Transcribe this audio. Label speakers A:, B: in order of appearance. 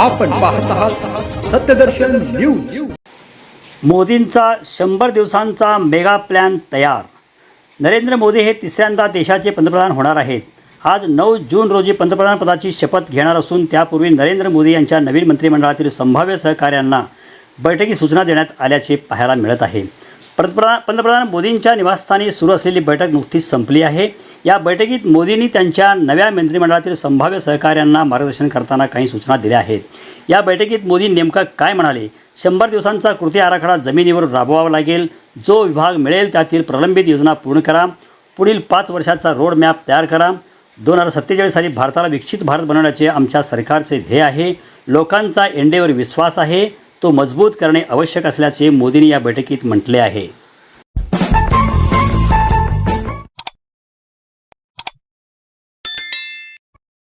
A: आपण पाहत आहात सत्यदर्शन न्यूज.
B: मोदींचा शंभर दिवसांचा मेगा प्लॅन तयार. नरेंद्र मोदी हे तिसऱ्यांदा देशाचे पंतप्रधान होणार आहेत. आज नऊ जून रोजी पंतप्रधानपदाची शपथ घेणार असून त्यापूर्वी नरेंद्र मोदी यांच्या नवीन मंत्रिमंडळातील संभाव्य सहकाऱ्यांना बैठकी सूचना देण्यात आल्याचे पाहायला मिळत आहे. पंतप्रधान पंतप्रधान मोदींच्या निवासस्थानी सुरू असलेली बैठक नुकतीच संपली आहे. या बैठकीत मोदींनी त्यांच्या नव्या मंत्रिमंडळातील संभाव्य सहकाऱ्यांना मार्गदर्शन करताना काही सूचना दिल्या आहेत. या बैठकीत मोदी नेमकं काय म्हणाले? शंभर दिवसांचा कृती आराखडा जमिनीवर राबवावा लागेल. जो विभाग मिळेल त्यातील प्रलंबित योजना पूर्ण करा. पुढील पाच वर्षाचा रोड मॅप तयार करा. दोन हजार सत्तेचाळीस साली भारताला विकसित भारत बनवण्याचे आमच्या सरकारचे ध्येय आहे. लोकांचा एंडेवर विश्वास आहे. तो मजबूत करणे आवश्यक असल्याचे मोदींनी या बैठकीत म्हटले आहे.